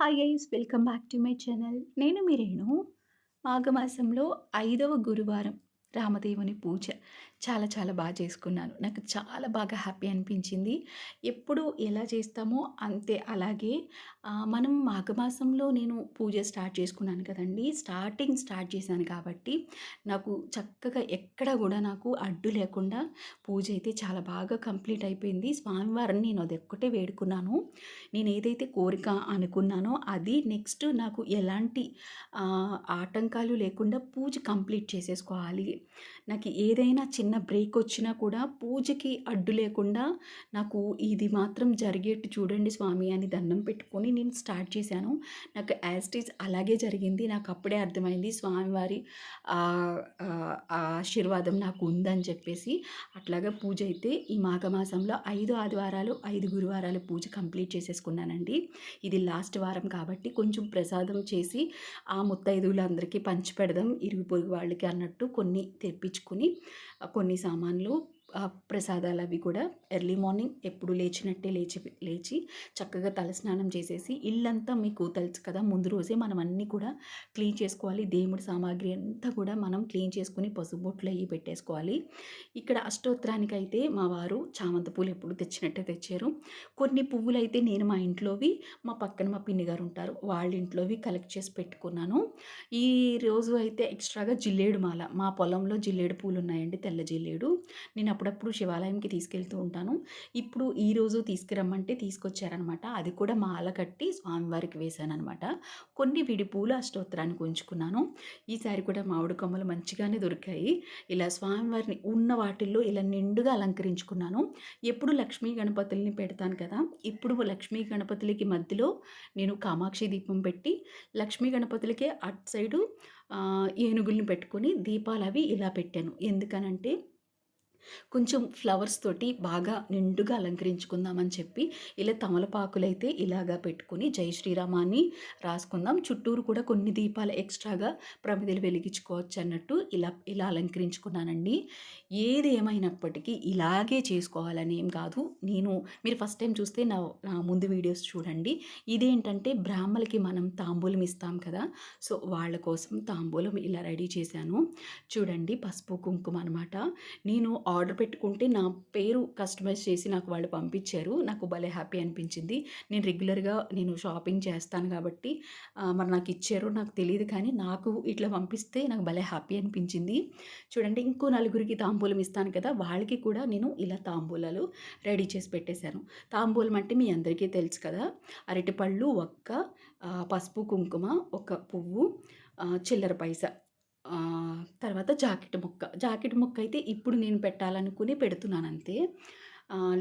Hi guys welcome back to my channel నేను మీరేను మాఘమాసంలో ఐదవ గురువారం రామదేవుని పూజ. చాలా చాలా బాగా చేసుకున్నాను. నాకు చాలా బాగా హ్యాపీ అనిపించింది. ఎప్పుడు ఎలా చేస్తామో అంతే. అలాగే మనం మాఘమాసంలో నేను పూజ స్టార్ట్ చేసుకున్నాను కదండి. స్టార్టింగ్ స్టార్ట్ చేశాను కాబట్టి నాకు చక్కగా ఎక్కడ కూడా నాకు అడ్డు లేకుండా పూజ అయితే చాలా బాగా కంప్లీట్ అయిపోయింది. స్వామివారిని నేను అది ఒక్కటే వేడుకున్నాను. నేను ఏదైతే కోరిక అనుకున్నానో అది నెక్స్ట్ నాకు ఎలాంటి ఆటంకాలు లేకుండా పూజ కంప్లీట్ చేసేసుకోవాలి. నాకు ఏదైనా చిన్న బ్రేక్ వచ్చినా కూడా పూజకి అడ్డు లేకుండా నాకు ఇది మాత్రం జరిగేట్టు చూడండి స్వామి అని దండం పెట్టుకొని నేను స్టార్ట్ చేశాను. నాకు యాస్టీజ్ అలాగే జరిగింది. నాకు అప్పుడే అర్థమైంది స్వామివారి ఆశీర్వాదం నాకు ఉందని చెప్పేసి. అట్లాగా పూజ అయితే ఈ మాఘమాసంలో ఐదు ఆదివారాలు ఐదు గురువారాలు పూజ కంప్లీట్ చేసేసుకున్నానండి. ఇది లాస్ట్ వారం కాబట్టి కొంచెం ప్రసాదం చేసి ఆ ముత్తైదువులందరికీ పంచి పెడదాం ఇరుగు పొరుగు వాళ్ళకి అన్నట్టు కొన్ని తెప్పించుకుని కొన్ని సామాన్లు ప్రసాదాలు అవి కూడా ఎర్లీ మార్నింగ్ ఎప్పుడు లేచినట్టే లేచి లేచి చక్కగా తలస్నానం చేసేసి ఇల్లంతా మీకు తెలుసు కదా ముందు రోజే మనం అన్నీ కూడా క్లీన్ చేసుకోవాలి. దేవుడి సామాగ్రి అంతా కూడా మనం క్లీన్ చేసుకుని పసుపుబొట్లు అవి పెట్టేసుకోవాలి. ఇక్కడ అష్టోత్తరానికి అయితే మా వారు చామంతి పూలు ఎప్పుడు తెచ్చినట్టే తెచ్చారు. కొన్ని పువ్వులు అయితే నేను మా ఇంట్లోవి మా పక్కన మా పిన్ని గారు ఉంటారు వాళ్ళ ఇంట్లోవి కలెక్ట్ చేసి పెట్టుకున్నాను. ఈ రోజు అయితే ఎక్స్ట్రాగా జిల్లేడు మాల మా పొలంలో జిల్లేడు పూలు ఉన్నాయండి తెల్ల జిల్లేడు. నేను అప్పుడప్పుడు శివాలయంకి తీసుకెళ్తూ ఉంటాను. ఇప్పుడు ఈరోజు తీసుకురమ్మంటే తీసుకొచ్చారనమాట. అది కూడా మాల కట్టి స్వామివారికి వేశానమాట అనమాట కొన్ని విడి పూలు అష్టోత్తరానికి ఉంచుకున్నాను. ఈసారి కూడా మామిడి కొమ్మలు మంచిగానే దొరికాయి. ఇలా స్వామివారిని ఉన్న వాటిల్లో ఇలా నిండుగా అలంకరించుకున్నాను. ఎప్పుడు లక్ష్మీ గణపతుల్ని పెడతాను కదా ఇప్పుడు లక్ష్మీ గణపతులకి మధ్యలో నేను కామాక్షి దీపం పెట్టి లక్ష్మీ గణపతులకే అటు సైడు ఏనుగుల్ని పెట్టుకొని దీపాలు అవి ఇలా పెట్టాను. ఎందుకనంటే కొంచెం ఫ్లవర్స్ తోటి బాగా నిండుగా అలంకరించుకుందామని చెప్పి ఇలా తమలపాకులైతే ఇలాగా పెట్టుకుని జై శ్రీరామాన్ని రాసుకుందాం. చుట్టూరు కూడా కొన్ని దీపాలు ఎక్స్ట్రాగా ప్రమిదలు వెలిగించుకోవచ్చు అన్నట్టు ఇలా ఇలా అలంకరించుకున్నానండి. ఏది ఏమైనప్పటికీ ఇలాగే చేసుకోవాలని ఏం కాదు. నేను మీరు ఫస్ట్ టైం చూస్తే నా నా ముందు వీడియోస్ చూడండి. ఇదేంటంటే బ్రాహ్మలకి మనం తాంబూలం ఇస్తాం కదా సో వాళ్ళ కోసం తాంబూలం ఇలా రెడీ చేశాను. చూడండి పసుపు కుంకుమ అనమాట నేను ఆర్డర్ పెట్టుకుంటే నా పేరు కస్టమైజ్ చేసి నాకు వాళ్ళు పంపించారు. నాకు భలే హ్యాపీ అనిపించింది. నేను రెగ్యులర్గా నేను షాపింగ్ చేస్తాను కాబట్టి మరి నాకు ఇచ్చారు నాకు తెలియదు కానీ నాకు ఇట్లా పంపిస్తే నాకు భలే హ్యాపీ అనిపించింది. చూడండి ఇంకో నలుగురికి తాంబూలం ఇస్తాను కదా వాళ్ళకి కూడా నేను ఇలా తాంబూలాలు రెడీ చేసి పెట్టేశాను. తాంబూలం అంటే మీ అందరికీ తెలుసు కదా అరటిపళ్ళు ఒక్క పసుపు కుంకుమ ఒక పువ్వు చిల్లర పైస. తర్వాత జాకెట్ ముక్క. జాకెట్ ముక్క అయితే ఇప్పుడు నేను పెట్టాలనుకుని పెడుతున్నాను అంతే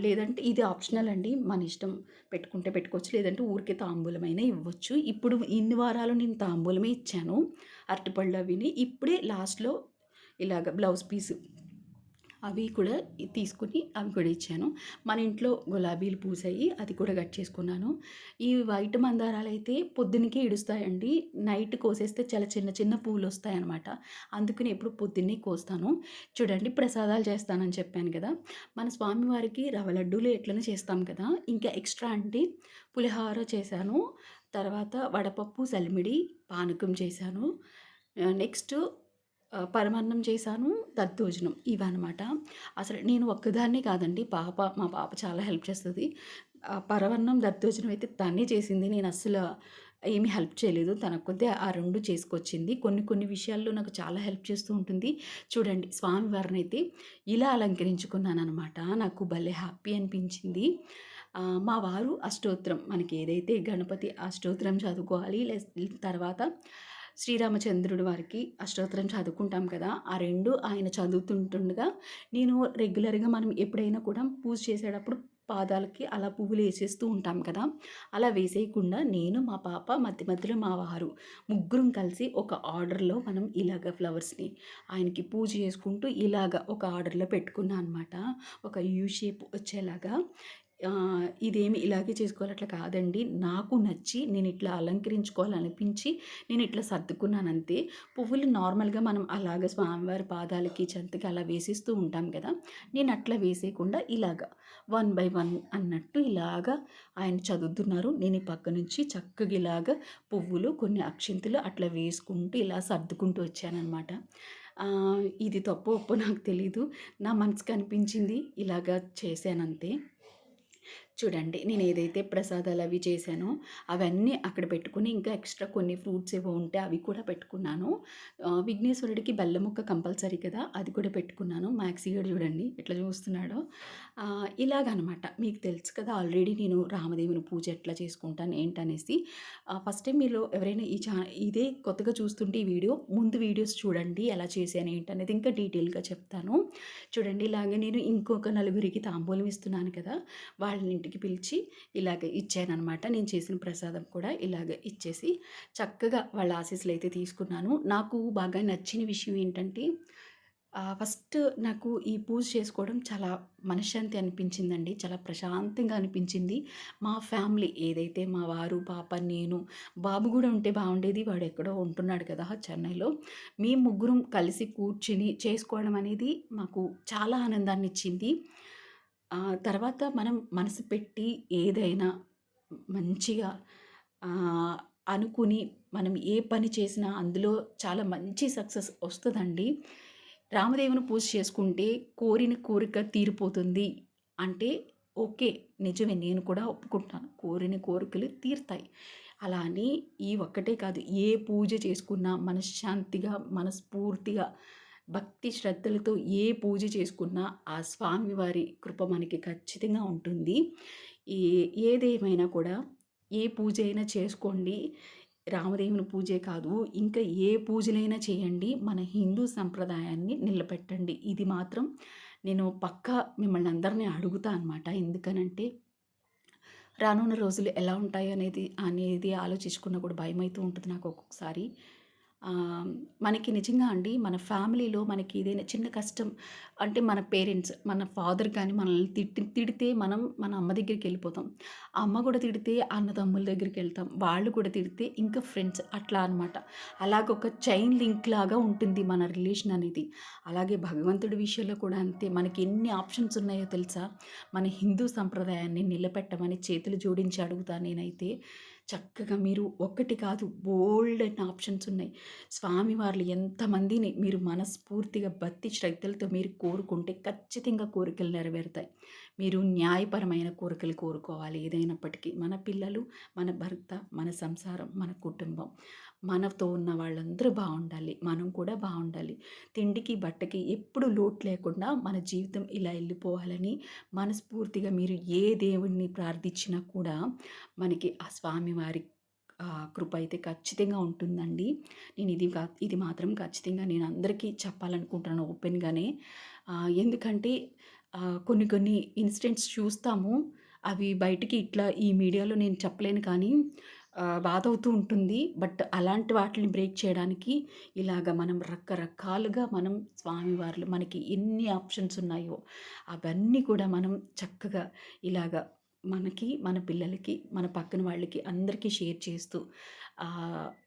లేదంటే ఇది ఆప్షనల్ అండి. మన ఇష్టం పెట్టుకుంటే పెట్టుకోవచ్చు. లేదంటే ఊరికే తాంబూలమైనా ఇవ్వచ్చు. ఇప్పుడు ఇన్ని వారాలు నేను తాంబూలమే ఇచ్చాను. అరటిపళ్ళు అవిని. ఇప్పుడే లాస్ట్లో ఇలాగ బ్లౌజ్ పీస్ అవి కూడా తీసుకుని అవి కూడా ఇచ్చాను. మన ఇంట్లో గులాబీలు పూసాయి అది కూడా కట్ చేసుకున్నాను. ఈ వైట్ మందారాలు అయితే పొద్దునకే ఇడుస్తాయండి. నైట్ కోసేస్తే చాలా చిన్న చిన్న పూలు వస్తాయన్నమాట. అందుకని ఎప్పుడు పొద్దున్నే కోస్తాను. చూడండి ప్రసాదాలు చేస్తానని చెప్పాను కదా. మన స్వామివారికి రవ లడ్డూలు ఎట్లనే చేస్తాం కదా. ఇంకా ఎక్స్ట్రా అంటే పులిహోర చేశాను. తర్వాత వడపప్పు సలిమిడి పానకం చేశాను. నెక్స్ట్ పరమాన్నం చేశాను దద్దోజనం ఇవన్నమాట. అసలు నేను ఒక్కదాన్నే కాదండి పాప మా పాప చాలా హెల్ప్ చేస్తుంది. పరవన్నం దద్దోజనం అయితే తనే చేసింది. నేను అస్సలు ఏమీ హెల్ప్ చేయలేదు. తన కొద్ది ఆ రెండు చేసుకొచ్చింది. కొన్ని కొన్ని విషయాల్లో నాకు చాలా హెల్ప్ చేస్తూ ఉంటుంది. చూడండి స్వామివారిని అయితే ఇలా అలంకరించుకున్నాను అనమాట నాకు భలే హ్యాపీ అనిపించింది. మా వారు అష్టోత్తరం మనకి ఏదైతే గణపతి అష్టోత్తరం చదువుకోవాలి లే తర్వాత శ్రీరామచంద్రుడు వారికి అష్టోత్తరం చదువుకుంటాం కదా ఆ రెండు ఆయన చదువుతుంటుండగా నేను రెగ్యులర్గా మనం ఎప్పుడైనా కూడా పూజ చేసేటప్పుడు పాదాలకి అలా పువ్వులు వేసేస్తూ ఉంటాం కదా అలా వేసేయకుండా నేను మా పాప మధ్య మధ్యలో మా వారు ముగ్గురం కలిసి ఒక ఆర్డర్లో మనం ఇలాగ ఫ్లవర్స్ని ఆయనకి పూజ చేసుకుంటూ ఇలాగ ఒక ఆర్డర్లో పెట్టుకున్నాను అనమాట ఒక యూ షేప్ వచ్చేలాగా ఇదేమి ఇలాగే చేసుకోవాలి అట్లా కాదండి. నాకు నచ్చి నేను ఇట్లా అలంకరించుకోవాలనిపించి నేను ఇట్లా సర్దుకున్నానంతే. పువ్వులు నార్మల్‌గా మనం అలాగ స్వామివారి పాదాలకి, చెంతకి అలా వేసేస్తూ ఉంటాం కదా! నేను అట్లా వేసేయకుండా ఇలాగ వన్ బై వన్ అన్నట్టు ఇలాగా ఆయన చదువుతున్నారు. నేను ఈ పక్క నుంచి చక్కగా ఇలాగ పువ్వులు, కొన్ని అక్షింతలు అట్లా వేసుకుంటూ ఇలా సర్దుకుంటూ వచ్చాననమాట. ఇది తప్పు ఒప్పు నాకు తెలీదు. నా మనసుకి అనిపించింది ఇలాగ చేశానంతే. చూడండి నేను ఏదైతే ప్రసాదాలు అవి చేశానో అవన్నీ అక్కడ పెట్టుకుని ఇంకా ఎక్స్ట్రా కొన్ని ఫ్రూట్స్ ఏవో ఉంటే అవి కూడా పెట్టుకున్నాను విఘ్నేశ్వరుడికి బెల్లం ముక్క కంపల్సరీ కదా! అది కూడా పెట్టుకున్నాను. మ్యాక్సీ గాడు చూడండి ఎట్లా చూస్తున్నాడో. ఇలాగనమాట మీకు తెలుసు కదా! ఆల్రెడీ నేను రామదేవుని పూజ ఎట్లా చేసుకుంటాను ఏంటనేసి. ఫస్ట్ టైం మీరు ఎవరైనా ఈ ఛా ఇదే కొత్తగా చూస్తుంటే ఈ వీడియో ముందు వీడియోస్ చూడండి ఎలా చేశాను ఏంటనేది ఇంకా డీటెయిల్‌గా చెప్తాను. చూడండి ఇలాగే నేను ఇంకొక నలుగురికి తాంబూలం ఇస్తున్నాను కదా! వాళ్ళని ఇంటికి పిలిచి ఇలాగ ఇచ్చానమాట నేను చేసిన ప్రసాదం కూడా ఇలాగ ఇచ్చేసి చక్కగా వాళ్ళ ఆశీస్సులు అయితే తీసుకున్నాను. నాకు బాగా నచ్చిన విషయం ఏంటంటే ఫస్ట్ నాకు ఈ పూజ చేసుకోవడం చాలా మనశ్శాంతి అనిపించిందండి. చాలా ప్రశాంతంగా అనిపించింది. మా ఫ్యామిలీ ఏదైతే మా వారు, పాప, నేను, బాబు కూడా ఉంటే బాగుండేది వాడు ఎక్కడో ఉంటున్నాడు కదా! చెన్నైలో. మేము ముగ్గురం కలిసి కూర్చుని చేసుకోవడం అనేది మాకు చాలా ఆనందాన్ని ఇచ్చింది తర్వాత మనం మనసు పెట్టి ఏదైనా మంచిగా అనుకుని మనం ఏ పని చేసినా అందులో చాలా మంచి సక్సెస్ వస్తుందండి రామదేవుని పూజ చేసుకుంటే కోరిన కోరిక తీరిపోతుంది అంటే ఓకే. నిజమే నేను కూడా ఒప్పుకుంటాను. కోరిన కోరికలు తీరుతాయి. అలా అని ఈ ఒక్కటే కాదు ఏ పూజ చేసుకున్నా మనశ్శాంతిగా, మనస్ఫూర్తిగా, భక్తి శ్రద్ధలతో ఏ పూజ చేసుకున్నా ఆ స్వామివారి కృప మనకి ఖచ్చితంగా ఉంటుంది. ఏ ఏదేమైనా కూడా ఏ పూజ అయినా చేసుకోండి. రామదేవుని పూజే కాదు ఇంకా ఏ పూజలైనా చేయండి. మన హిందూ సంప్రదాయాన్ని నిలబెట్టండి. ఇది మాత్రం నేను పక్కా మిమ్మల్ని అందరిని అడుగుతా అనమాట. ఎందుకనంటే రానున్న రోజులు ఎలా ఉంటాయి అనేది అనేది ఆలోచించుకున్న కూడా భయమైతూ ఉంటుంది నాకు ఒక్కొక్కసారి. మనకి నిజంగా అండి మన ఫ్యామిలీలో మనకి ఏదైనా చిన్న కష్టం అంటే మన పేరెంట్స్, మన ఫాదర్ కానీ మనల్ని తిట్టి తిడితే మనం మన అమ్మ దగ్గరికెళ్ళిపోతాం. ఆ అమ్మ కూడా తిడితే అన్నదమ్ముల దగ్గరికి వెళ్తాం వాళ్ళు కూడా తిడితే ఇంకా ఫ్రెండ్స్ అట్లా అనమాట. అలాగ ఒక చైన్ లింక్ లాగా ఉంటుంది మన రిలేషన్ అనేది. అలాగే భగవంతుడి విషయంలో కూడా అంతే. మనకి ఎన్ని ఆప్షన్స్ ఉన్నాయో తెలుసా? మన హిందూ సంప్రదాయాన్ని నిలబెట్టమని చేతులు జోడించి అడుగుతా నేనైతే. చక్కగా మీరు ఒక్కటి కాదు బోల్డ్ అండ్ ఆప్షన్స్ ఉన్నాయి. స్వామివార్లు ఎంతమందిని మీరు మనస్ఫూర్తిగా భక్తి శ్రద్ధలతో మీరు కోరుకుంటే ఖచ్చితంగా కోరికలు నెరవేరుతాయి. మీరు న్యాయపరమైన కోరికలు కోరుకోవాలి ఏదైనప్పటికీ. మన పిల్లలు, మన భర్త, మన సంసారం, మన కుటుంబం, మనతో ఉన్న వాళ్ళందరూ బాగుండాలి మనం కూడా బాగుండాలి తిండికి, బట్టకి ఎప్పుడు లోటు లేకుండా మన జీవితం ఇలా వెళ్ళిపోవాలని మనస్ఫూర్తిగా మీరు ఏ దేవుణ్ణి ప్రార్థించినా కూడా మనకి ఆ స్వామివారి కృప అయితే ఖచ్చితంగా ఉంటుందండి. నేను ఇది ఇది మాత్రం ఖచ్చితంగా నేను అందరికీ చెప్పాలనుకుంటున్నాను ఓపెన్‌గానే. ఎందుకంటే కొన్ని కొన్ని ఇన్సిడెంట్స్ చూస్తాము. అవి బయటికి ఇట్లా ఈ మీడియాలో నేను చెప్పలేను కానీ బాధ అవుతూ ఉంటుంది. బట్ అలాంటి వాటిని బ్రేక్ చేయడానికి ఇలాగ మనం రకరకాలుగా మనం స్వామివార్లు మనకి ఎన్ని ఆప్షన్స్ ఉన్నాయో అవన్నీ కూడా మనం చక్కగా ఇలాగ మనకి, మన పిల్లలకి, మన పక్కన వాళ్ళకి అందరికీ షేర్ చేస్తూ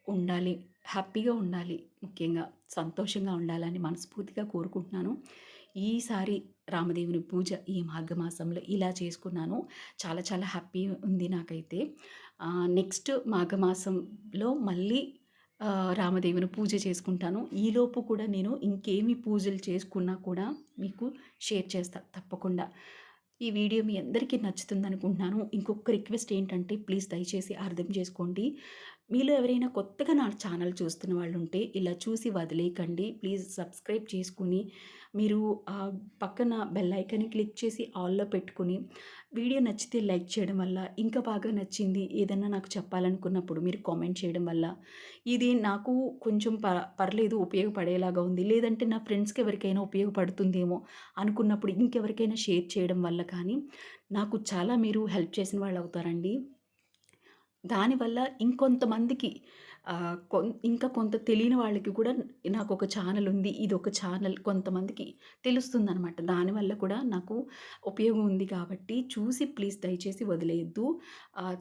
ఉండాలి. హ్యాపీగా ఉండాలి. ముఖ్యంగా సంతోషంగా ఉండాలని మనస్ఫూర్తిగా కోరుకుంటున్నాను. ఈసారి రామదేవుని పూజ ఈ మాఘమాసంలో ఇలా చేసుకున్నాను. చాలా చాలా హ్యాపీ ఉంది నాకైతే. నెక్స్ట్ మాఘమాసంలో మళ్ళీ రామదేవుని పూజ చేసుకుంటాను. ఈలోపు కూడా నేను ఇంకేమి పూజలు చేసుకున్నా కూడా మీకు షేర్ చేస్తా తప్పకుండా. ఈ వీడియో మీ అందరికీ నచ్చుతుందనుకుంటున్నాను. ఇంకొక రిక్వెస్ట్ ఏంటంటే ప్లీజ్ దయచేసి అర్థం చేసుకోండి. మీలో ఎవరైనా కొత్తగా నా ఛానల్ చూస్తున్న వాళ్ళు ఉంటే ఇలా చూసి వదిలేయకండి. ప్లీజ్ సబ్స్క్రైబ్ చేసుకొని మీరు పక్కన బెల్ ఐకాన్ని క్లిక్ చేసి ఆల్‌లో పెట్టుకుని వీడియో నచ్చితే లైక్ చేయడం వల్ల, ఇంకా బాగా నచ్చింది ఏదన్నా నాకు చెప్పాలనుకున్నప్పుడు మీరు కామెంట్ చేయడం వల్ల, ఇది నాకు కొంచెం ప పర్లేదు ఉపయోగపడేలాగా ఉంది. లేదంటే నా ఫ్రెండ్స్‌కి ఎవరికైనా ఉపయోగపడుతుందేమో అనుకున్నప్పుడు ఇంకెవరికైనా షేర్ చేయడం వల్ల కానీ, నాకు చాలా మీరు హెల్ప్ చేసిన వాళ్ళు అవుతారండి దానివల్ల ఇంకొంతమందికి కొం ఇంకా కొంత తెలియని వాళ్ళకి కూడా నాకు ఒక ఛానల్ ఉంది. ఇది ఒక ఛానల్ కొంతమందికి తెలుస్తుందనమాట. దానివల్ల కూడా నాకు ఉపయోగం ఉంది కాబట్టి చూసి ప్లీజ్ దయచేసి వదిలేయద్దు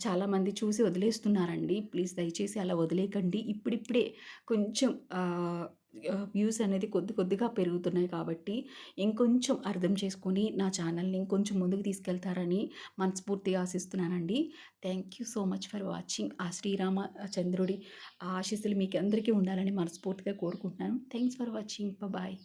చాలామంది చూసి వదిలేస్తున్నారండి. ప్లీజ్ దయచేసి అలా వదిలేయకండి. ఇప్పుడిప్పుడే కొంచెం వ్యూస్ అనేది కొద్ది కొద్దిగా పెరుగుతున్నాయి కాబట్టి ఇంకొంచెం అర్థం చేసుకొని నా ఛానల్‌ని ఇంకొంచెం ముందుకు తీసుకెళ్తారని మనస్ఫూర్తిగా ఆశిస్తున్నానండి. Thank you so much for watching. ఆ శ్రీరామ చంద్రుడి ఆశీస్సులు మీకు అందరికీ ఉండాలని మనస్ఫూర్తిగా కోరుకుంటున్నాను. Thanks for watching. బాయ్.